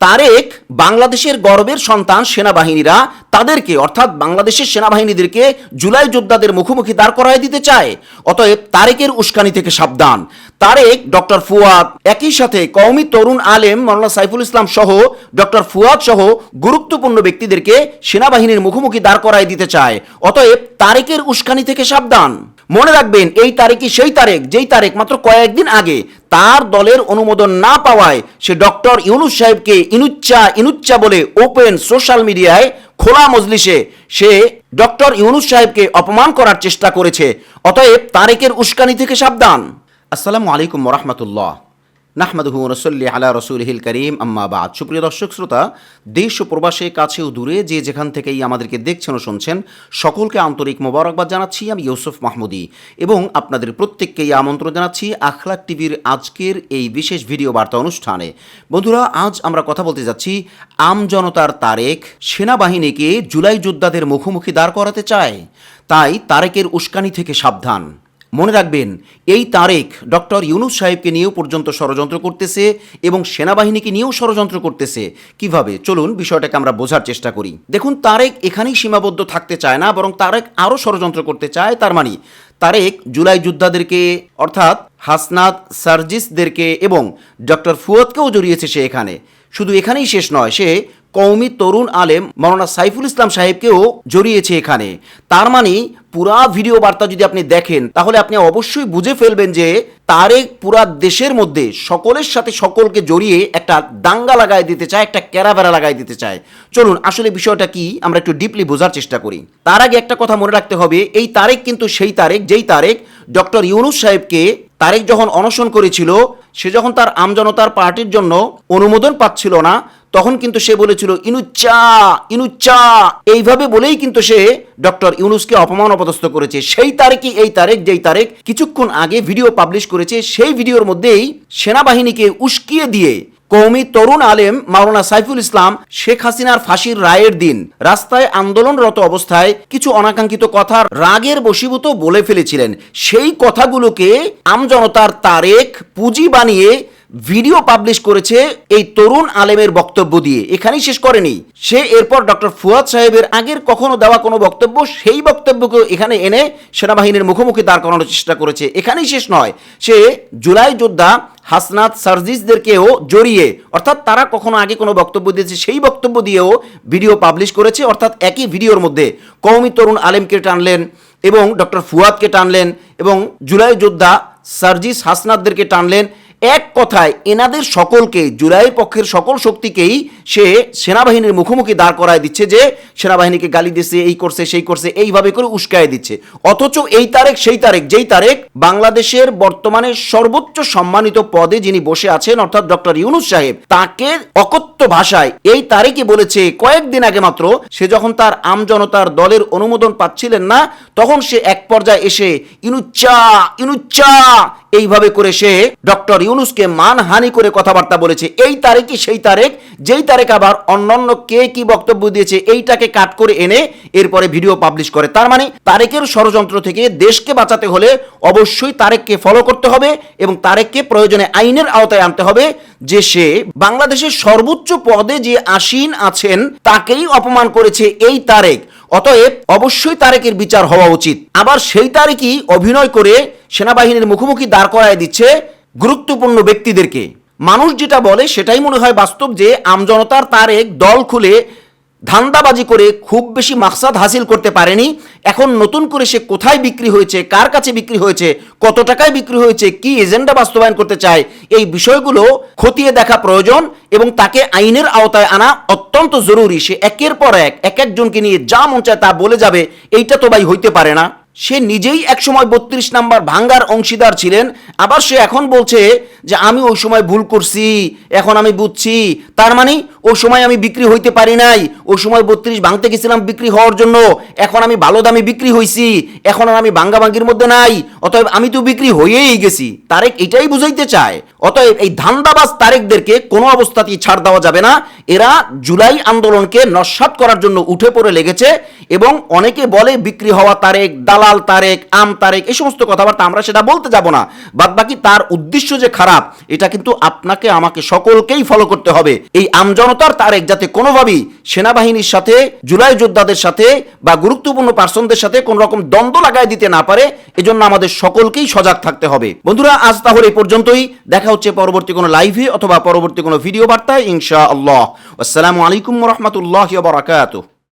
তারেক বাংলাদেশের গর্বের সন্তান সেনাবাহিনীরা তাদেরকে, অর্থাৎ বাংলাদেশের সেনাবাহিনীদেরকে জুলাই যোদ্ধাদের মুখোমুখি দাঁড় করায় দিতে চায়। অতএব তারেকের উস্কানি থেকে সাবধান। তারেক, ডক্টর ফুয়াদ। একই সাথে কওমি তরুণ আলেম মৌলানা সাইফুল ইসলাম সহ ডক্টর ফুয়াদ সহ গুরুত্বপূর্ণ ব্যক্তিদেরকে সেনাবাহিনীর মুখোমুখি দাঁড় করায় দিতে চায়। অতএব তারেকের উস্কানি থেকে সাবধান। মনে রাখবেন, এই তারিখই সেই তারিখ যেই তারিখ মাত্র কয়েকদিন আগে তার দলের অনুমোদন না পাওয়ায় সে ডক্টর ইউনুস সাহেবকে ইনুচ্চা ইনুচ্চা বলে ওপেন সোশ্যাল মিডিয়ায় খোলা মজলিসে সে ডক্টর ইউনুস সাহেবকে অপমান করার চেষ্টা করেছে। অতএব তারেকের উস্কানি থেকে সাবধান। আসসালামু আলাইকুম রহমতুল্লাহ নাহমাদহু রসল্লি আলা রসুল হিল করিম আম্মাবাদ সুপ্রিয় দর্শক, শ্রোতা, দেশ ও প্রবাসে কাছেও দূরে যে যেখান থেকেই আমাদেরকে দেখছেন ও শুনছেন, সকলকে আন্তরিক মোবারকবাদ জানাচ্ছি, আমি ইউসুফ মাহমুদি। এবং আপনাদের প্রত্যেককেই আমন্ত্রণ জানাচ্ছি আখলাক টিভির আজকের এই বিশেষ ভিডিও বার্তা অনুষ্ঠানে। বন্ধুরা, আজ আমরা কথা বলতে যাচ্ছি আমজনতার তারেক সেনাবাহিনীকে জুলাই যোদ্ধাদের মুখোমুখি দাঁড় করাতে চায়। তাই তারেকের উস্কানি থেকে সাবধান। মনে রাখবেন, এই তারেক ডক্টর ইউনুস সাহেবকে নিয়েও পর্যন্ত ষড়যন্ত্র করতেছে এবং সেনাবাহিনীকে নিয়েও ষড়যন্ত্র করতেছে। কীভাবে? চলুন বিষয়টাকে আমরা বোঝার চেষ্টা করি। দেখুন, তারেক এখানেই সীমাবদ্ধ থাকতে চায় না, বরং তারেক আরও ষড়যন্ত্র করতে চায়, তার মানে তারেক জুলাই যোদ্ধাদেরকে, অর্থাৎ হাসনাত সার্জিসদেরকে এবং ডক্টর ফুয়াদকেও জড়িয়েছে সে এখানে। শুধু এখানেই শেষ নয়, সে কৌমি তরুণ আলেম মৌলানা সাইফুল ইসলাম সাহেবকেও জড়িয়েছে এখানে। তার মানে পুরা ভিডিও বার্তা যদি আপনি দেখেন, তাহলে আপনি অবশ্যই বুঝে ফেলবেন যে তারেক পুরা দেশের মধ্যে সকলের সাথে সকলকে জড়িয়ে একটা দাঙ্গা লাগাই দিতে চায়, একটা ক্যারাভেরা লাগাই দিতে চায়। চলুন, আসলে বিষয়টা কি আমরা একটু ডিপলি বোঝার চেষ্টা করি। তার আগে একটা কথা মনে রাখতে হবে, এই তারেক কিন্তু সেই তারেক, যেই তারেক ডক্টর ইউনুস সাহেবকে তারেক যখন অনশন করেছিল, সে যখন তার আমজনতার পার্টির জন্য অনুমোদন পাচ্ছিল না তখন কিন্তু সে বলেছিল, ইনুচ্চা ইনুচ্চা। এইভাবে বলেই কিন্তু সে ডক্টর ইউনুসকে অপমান অপদস্থ করেছে। সেই তারিখই, এই তারিখ, যেই তারিখ, কিছুক্ষণ আগে ভিডিও পাবলিশ করেছে। সেই ভিডিওর মধ্যেই সেনাবাহিনীকে উস্কিয়ে দিয়ে কৌমি তরুণ আলেম মাওলানা সাইফুল ইসলাম, শেখ হাসিনার ফাঁসির রায়ের দিন রাস্তায় আন্দোলনরত অবস্থায় কিছু অনাকাঙ্ক্ষিত কথা রাগের বশীভূত বলে ফেলেছিলেন। সেই কথাগুলোকে আমজনতার তারেক পুঁজি বানিয়ে ভিডিও পাবলিশ করেছে এই তরুণ আলেমের বক্তব্য দিয়ে। এখানেই শেষ করেনি। সে এরপর ডক্টর ফুয়াদ সাহেবের আগের কখনো দেওয়া কোনো বক্তব্য, সেই বক্তব্যকে এখানে এনে সেনাবাহিনীর মুখোমুখি দাঁড় করানোর চেষ্টা করেছে। এখানেই শেষ নয়, সে জুলাই যোদ্ধা হাসনাত সার্জিসদেরকেও জড়িয়ে, অর্থাৎ তারা কখনো আগে কোনো বক্তব্য দিয়েছে, সেই বক্তব্য দিয়েও ভিডিও পাবলিশ করেছে। অর্থাৎ একই ভিডিওর মধ্যে কৌমি তরুণ আলেমকে টানলেন এবং ডক্টর ফুয়াদকে টানলেন এবং জুলাই যোদ্ধা সার্জিস হাসনাতদেরকে টানলেন। এক কথায় এনাদের সকলকে, জুলাই পক্ষের সকল শক্তিকেই সে সেনাবাহিনীর মুখোমুখি দাঁড় করায় দিচ্ছে যে, সেনাবাহিনীকে গালি দিচ্ছে, এই করছে, সেই করছে, এইভাবে করে উস্কায় দিচ্ছে। অথচ এই তারেক, সেই তারেক, যেই তারেক বাংলাদেশের বর্তমানে সর্বোচ্চ সম্মানিত পদে যিনি বসে আছেন, অর্থাৎ ডক্টর ইউনুস সাহেব, তাকে অকথ্য ভাষায় এই তারিখে বলেছে কয়েকদিন আগে মাত্র, সে যখন তার আমজনতার দলের অনুমোদন পাচ্ছিলেন না, তখন সে এক পর্যায়ে এসে ইনুচ্চা ইনুচ্চা এইভাবে করে সে ডক্টর ইউনুসকে মানহানি করে কথাবার্তা বলেছে। এই তারিখই সেই তারিখ, যেই তারিখ আবার অন্যান্য কে কি বক্তব্য দিয়েছে, এইটাকে কাট করে এনে এরপরে ভিডিও পাবলিশ করে। তার মানে তারেকের ষড়যন্ত্র থেকে দেশকে বাঁচাতে হলে অবশ্যই তারেককে ফলো করতে হবে এবং তারেককে প্রয়োজনে আইনের আওতায় আনতে হবে যে সে বাংলাদেশের সর্বোচ্চ পদে যে আসীন আছেন, তাকেই অপমান করেছে এই তারেক অতএব অবশ্যই তারেকের বিচার হওয়া উচিত। আবার সেই তারেকই অভিনয় করে সেনাবাহিনীর মুখোমুখি দাঁড় করায় দিচ্ছে গুরুত্বপূর্ণ ব্যক্তিদেরকে। মানুষ যেটা বলে সেটাই মনে হয় বাস্তব যে আমজনতার তারেক দল খুলে ধান্দাবাজি করে খুব বেশি মাকসাদ হাসিল করতে পারেনি। এখন নতুন করে সে কোথায় বিক্রি হয়েছে, কার কাছে বিক্রি হয়েছে, কত টাকায় বিক্রি হয়েছে, কি এজেন্ডা বাস্তবায়ন করতে চায়, এই বিষয়গুলো খতিয়ে দেখা প্রয়োজন এবং তাকে আইনের আওতায় আনা অত্যন্ত জরুরি। সে একের পর এক এক একজনকে নিয়ে যা মন চায় তা বলে যাবে, এইটা তো ভাই হইতে পারে না। সে নিজেই একসময় বত্রিশ নাম্বার ভাঙ্গার অংশীদার ছিলেন, আবার সে এখন বলছে যে আমি ওই সময় ভুল করছি, এখন আমি বুঝছি, তার মানে ওই সময় আমি বিক্রি হইতে পারি নাই, ওই সময় বত্রিশ ভাঙতে গেছিলাম বিক্রি হওয়ার জন্য, এখন আমি ভালো দামে বিক্রি হয়েছি এখন আর আমি ভাঙ্গা ভাঙ্গির মধ্যে নাই, অতএব আমি তো বিক্রি হয়েই গেছি। তারেক এটাই বুঝাইতে চায়। অতএব এই ধান্দাবাজ তারেকদেরকে কোনো অবস্থাতেই ছাড় দেওয়া যাবে না। এরা জুলাই আন্দোলনকে নস্বাত করার জন্য উঠে পড়ে লেগেছে এবং অনেকে বলে বিক্রি হওয়া তারেক, দালাল তারেক, আম তারেক, এই সমস্ত কথাবার্তা আমরা সেটা বলতে যাব না। বাদ বাকি তার উদ্দেশ্য যে খারাপ, এটা কিন্তু আপনাকে, আমাকে সকলকেই ফলো করতে হবে। এই আমজন জনতার তারেক যাতে কোনোভাবেই সেনাবাহিনীর সাথে, জুলাই যোদ্ধাদের সাথে বা গুরুত্বপূর্ণ পার্সনদের সাথে কোন রকম দ্বন্দ্ব লাগাই দিতে না পারে, এজন্য আমাদের সকলকেই সজাগ থাকতে হবে। বন্ধুরা, আজ তাহলে এই পর্যন্তই। দেখা হচ্ছে পরবর্তী কোনো লাইভে অথবা পরবর্তী কোনো ভিডিও বার্তায় ইনশা আল্লাহ আসসালামু আলাইকুম রহমতুল্লাহ